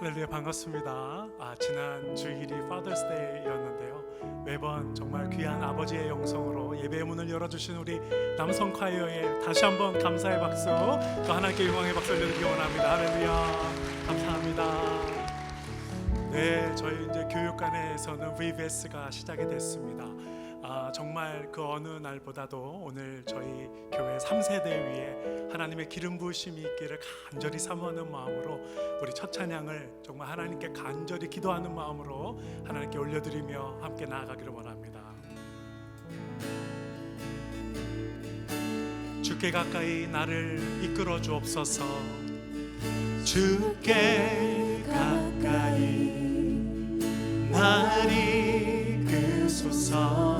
할렐루야 반갑습니다. 아, 지난 주일이 Father's Day였는데요. 매번 정말 귀한 아버지의 영성으로 예배의 문을 열어주신 우리 남성 콰이어에 다시 한번 감사의 박수, 또 하나님께 영광의 박수 올려드리기 원합니다. 할렐루야 감사합니다. 네, 저희 이제 교육관에서는 VBS가 시작이 됐습니다. 아, 정말 그 어느 날보다도 오늘 저희 교회 3세대 위에 하나님의 기름 부으심이 있기를 간절히 사모하는 마음으로 우리 첫 찬양을 정말 하나님께 간절히 기도하는 마음으로 하나님께 올려드리며 함께 나아가기를 원합니다. 주께 가까이 나를 이끌어 주옵소서. 주께 가까이 나를 이끄소서.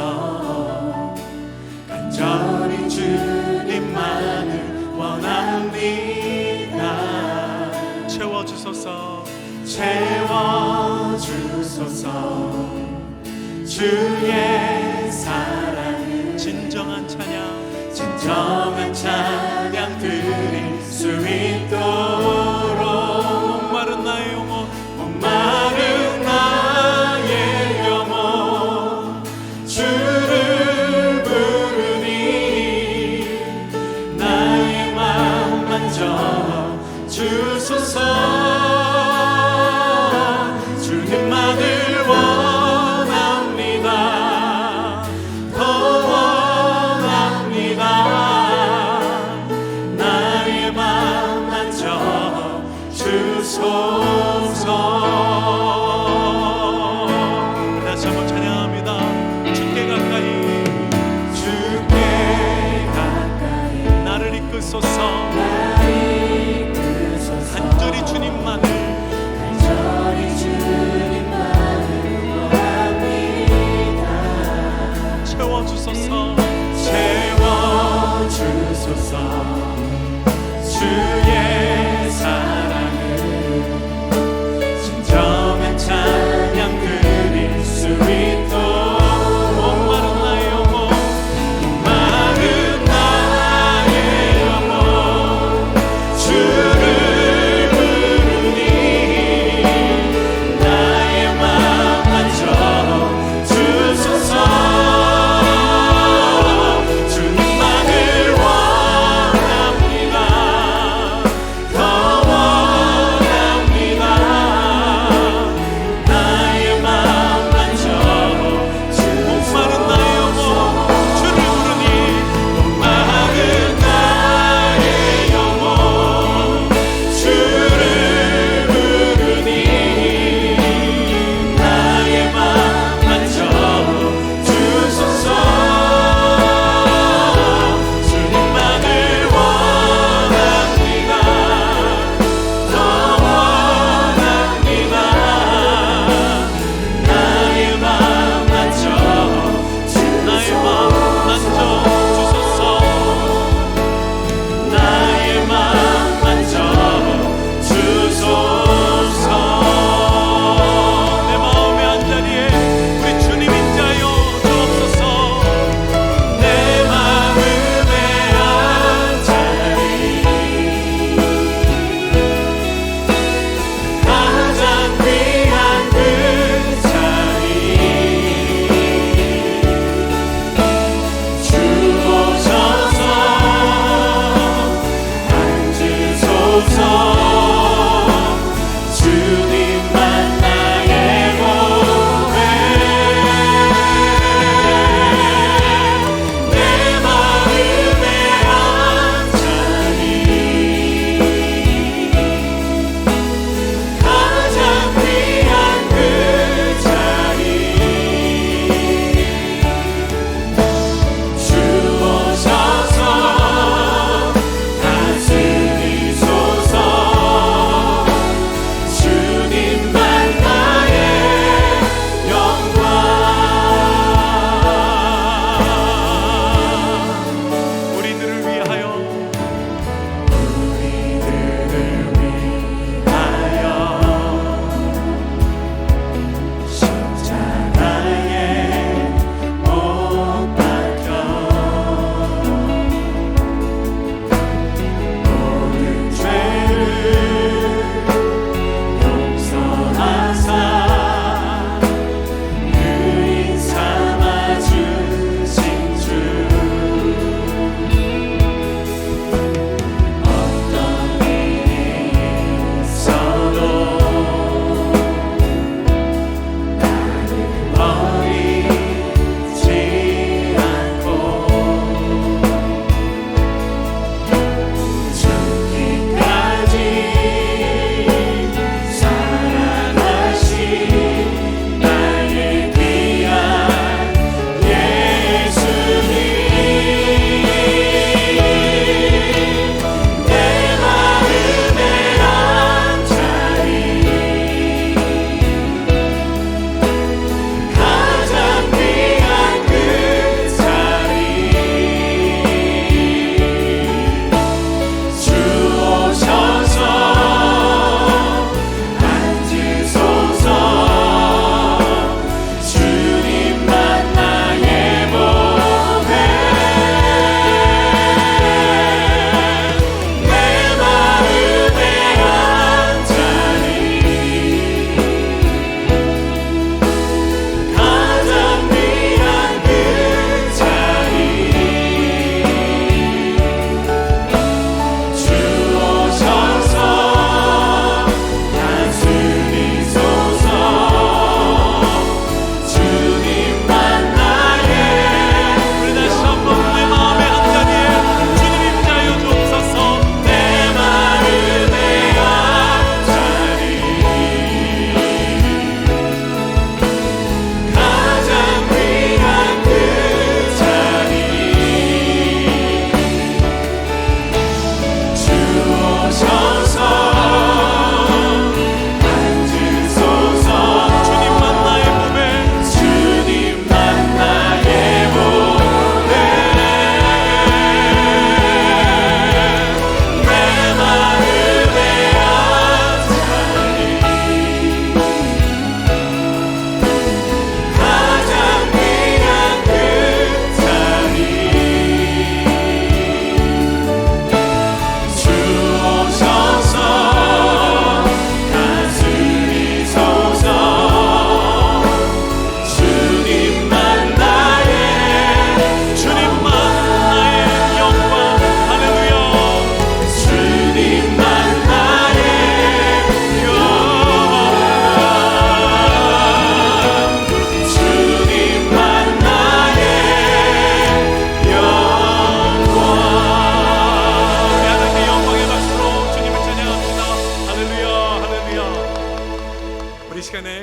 이끌소서. 간절히 주님만을 원합니다. 채워주소서. 채워주소서. 주의 사랑을 진정한 찬양. 진정한 찬양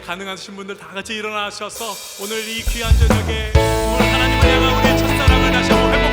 가능하신 분들 다 같이 일어나셔서 오늘 이 귀한 저녁에 오늘 하나님을 향한 우리의 첫사랑을 다시 한번 회복.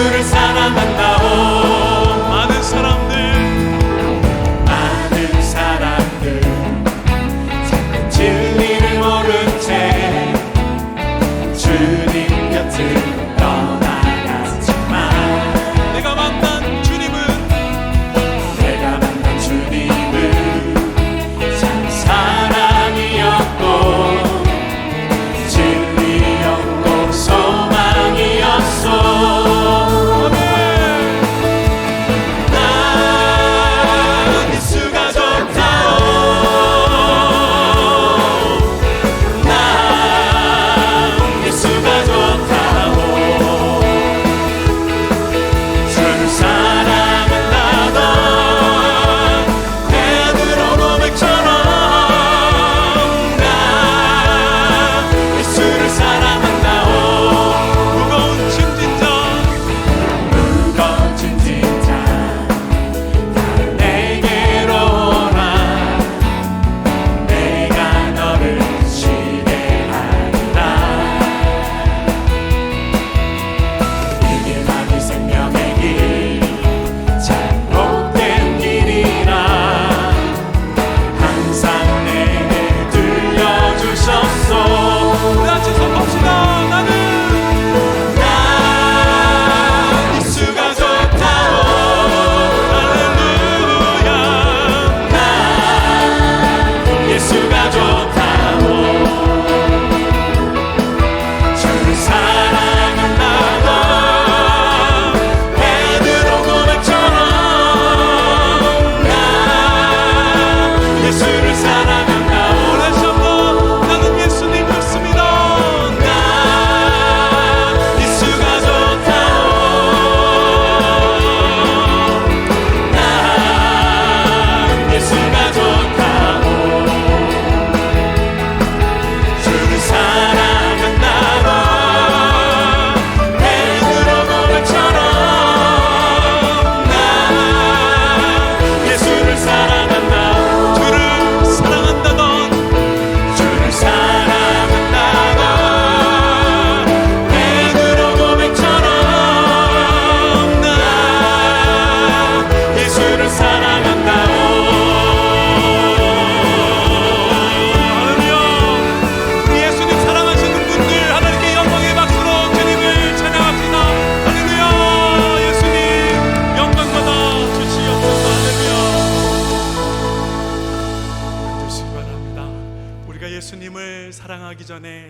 주를 사랑한다.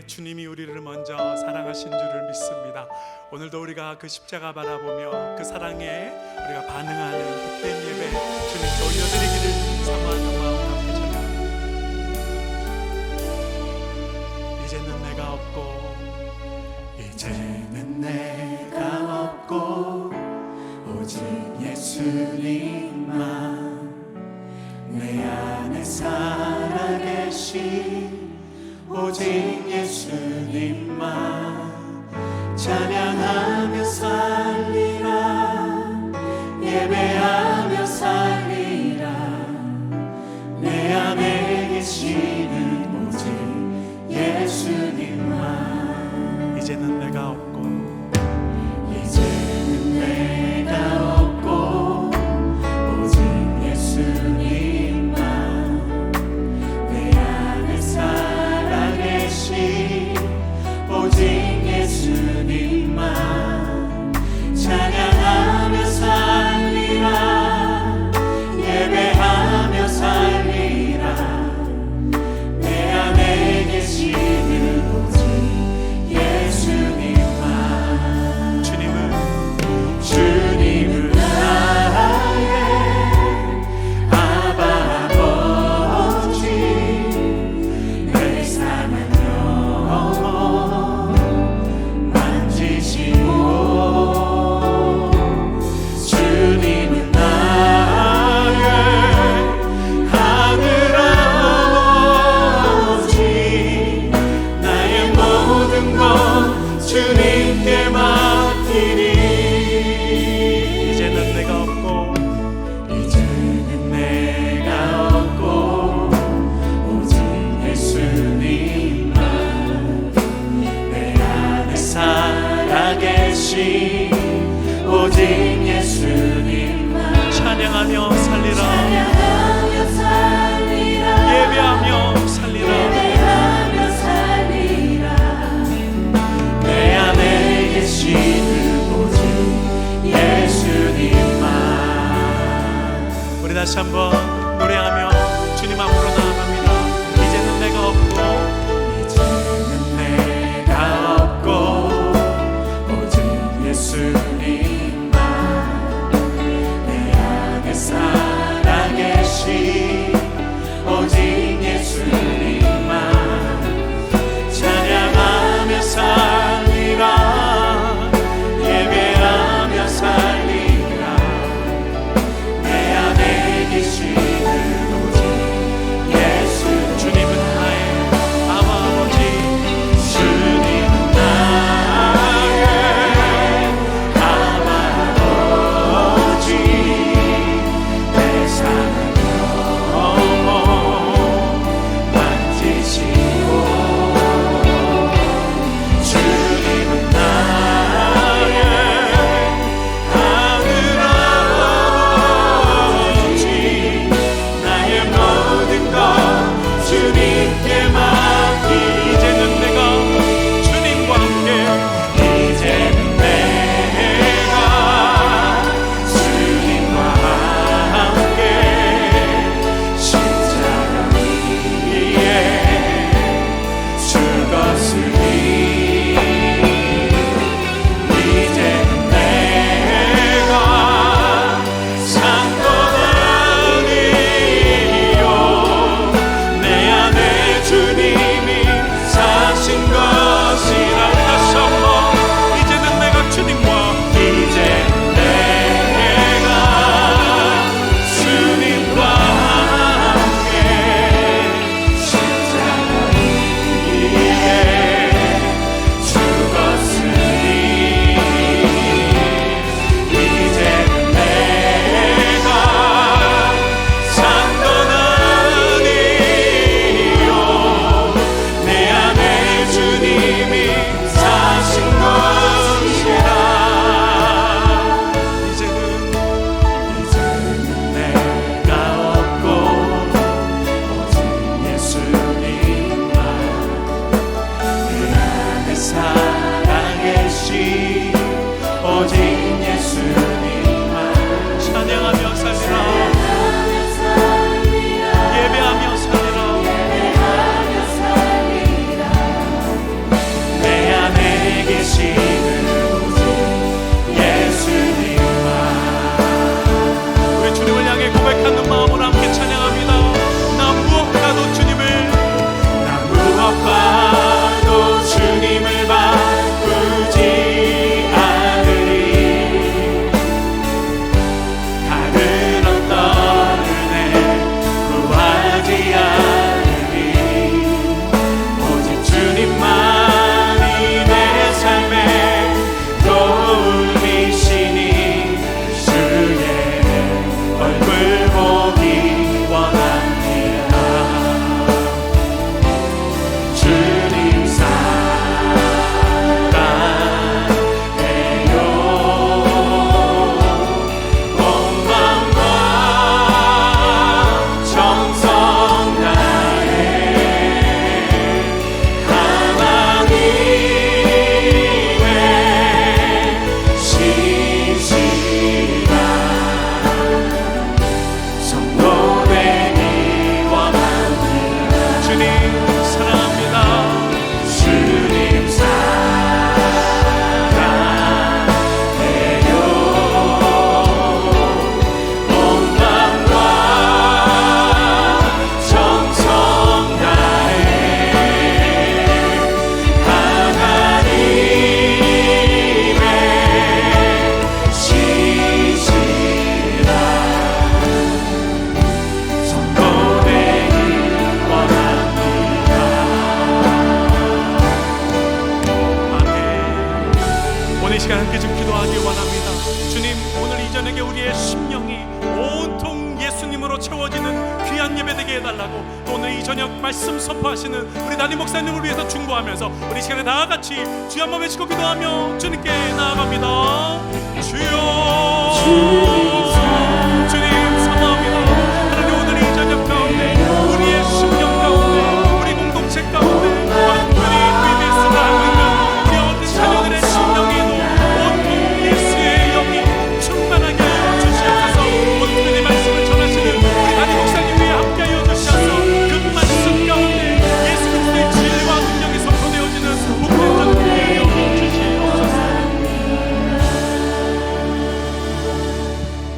주님이 우리를 먼저 사랑하신 줄을 믿습니다. 오늘도 우리가 그 십자가 바라보며 그 사랑에 우리가 반응하는 복된 예배 주님께 올려드리기를 사모하는 마음 함께 전합니다. 이제는 내가 없고 이제는 내가 없고 오직 예수님만 내 안에 살아계신 오직 예수님만 찬양하며 살 살아계신 오직 예수님만 찬양하며 살리라. 찬양하며 살리라. 예배하며 살리라. 예배하며 살리라. 내 안에 계시는 오직 예수님만. 우리 다시 한번 You. 귀한 예배 되게 해달라고 오늘 이 저녁 말씀 선포하시는 우리 담임 목사님을 위해서 중보하면서 우리 시간에 다 같이 주여 한번 외치고 기도하며 주님께 나아갑니다 주여, 주여.